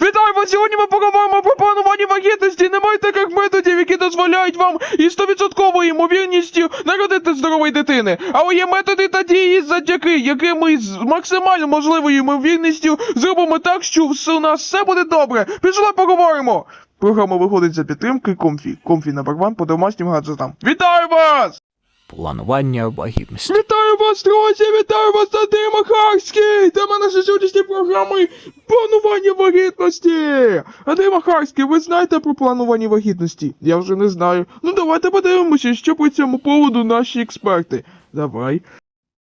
Вітаю вас! Сьогодні ми поговоримо про планування вагітності. Немає таких методів, які дозволяють вам із 100% ймовірністю народити здорової дитини. Але є методи та дії, завдяки яким ми з максимально можливою ймовірністю зробимо так, що все- у нас все буде добре. Пішли поговоримо. Програма виходить за підтримки Комфі. Комфі на барбан по домашнім гаджетам. Вітаю вас! Планування вагітності. Вітаю вас, друзі! Вітаю вас, Андрій Махарський! Тема нашої сьогоднішньої програми планування вагітності! Андрій Махарський, ви знаєте про планування вагітності? Я вже не знаю. Ну давайте подивимося, що по цьому поводу наші експерти. Давай.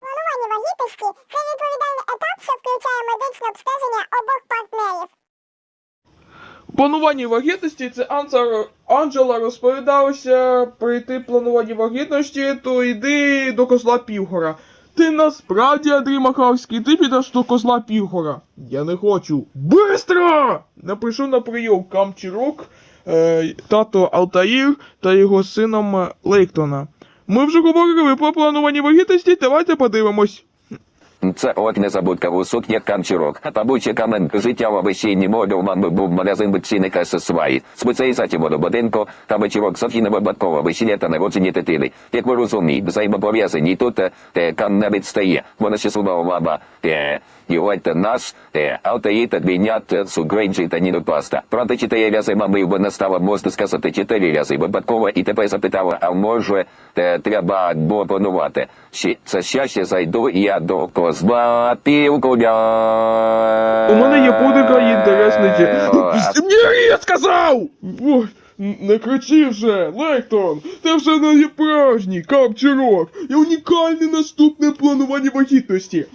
Планування вагітності це відповідальний етап, що включає медичне обстеження обох партнерів. Планування вагітності це Анса... Анджела розповідалася прийти планування вагітності, то йди до козла Півгора. Ти насправді, Андрій Махавський, ти підеш до козла Півгора. Я не хочу. Бистро! Напишу на прийом Камчірок, е, тато Алтаїр та його сином Лейктона. Ми вже говорили про планування вагітності, давайте подивимось. Це от незабудка у сукні камчурок. Та будь камен життя в обещенні моду ман був магазин відчинника ССВАї. Спеціалізації будинку та вечірок Софіна випадково весілля та народження дитини. Як ви розумієте, взаємопов'язані тут те кан не відстає. Вона щаслива мама. Те от наш те аутоїта двійнят сугрейджі та нідопаста. Правда, читає в'язи мами вона стала можна сказати чотири в'язи випадково і тепер запитала, а може те треба було планувати. Ще це щастя зайду я до півкуля. У мене є будь-яка інтересна. Ні, я сказав! Не кричи вже, Лектон! Ти вже не справжній капчурок! Я унікальне наступне планування вагітності!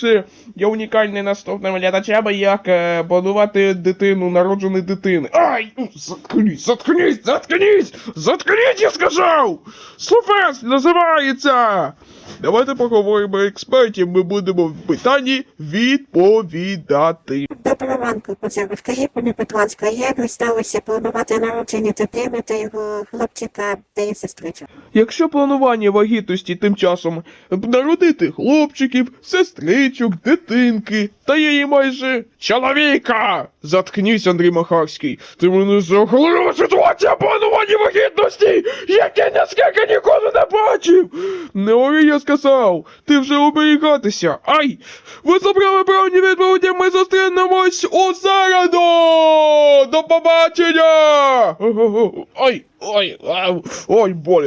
Це я унікальний наступним глядачам, як е, планувати дитину, народженої дитини. Ай! ну, Заткнись, заткнись, заткнись! Заткнись, я сказав! Суфес називається! Давайте поговоримо експертів, ми будемо в питанні відповідати. Доброго ранку, Кузя. Скажіть мені, будь ласка, як ви сталося планувати народження дитини та хлопчика та її сестричок? Якщо планування вагітності тим часом народити хлопчиків, сестричок, дитинки та її майже чоловіка. Заткнись, Андрій Махарський. Ти мене жахлива ситуація планування вагітності, яке наскільки ніколи не бачив. Не ори, я сказав, ти вже оберігатися. Ай! Ви забрали правильні відповіді, ми зустрінемось у середу! До побачення! Ой, ой, ой, болить.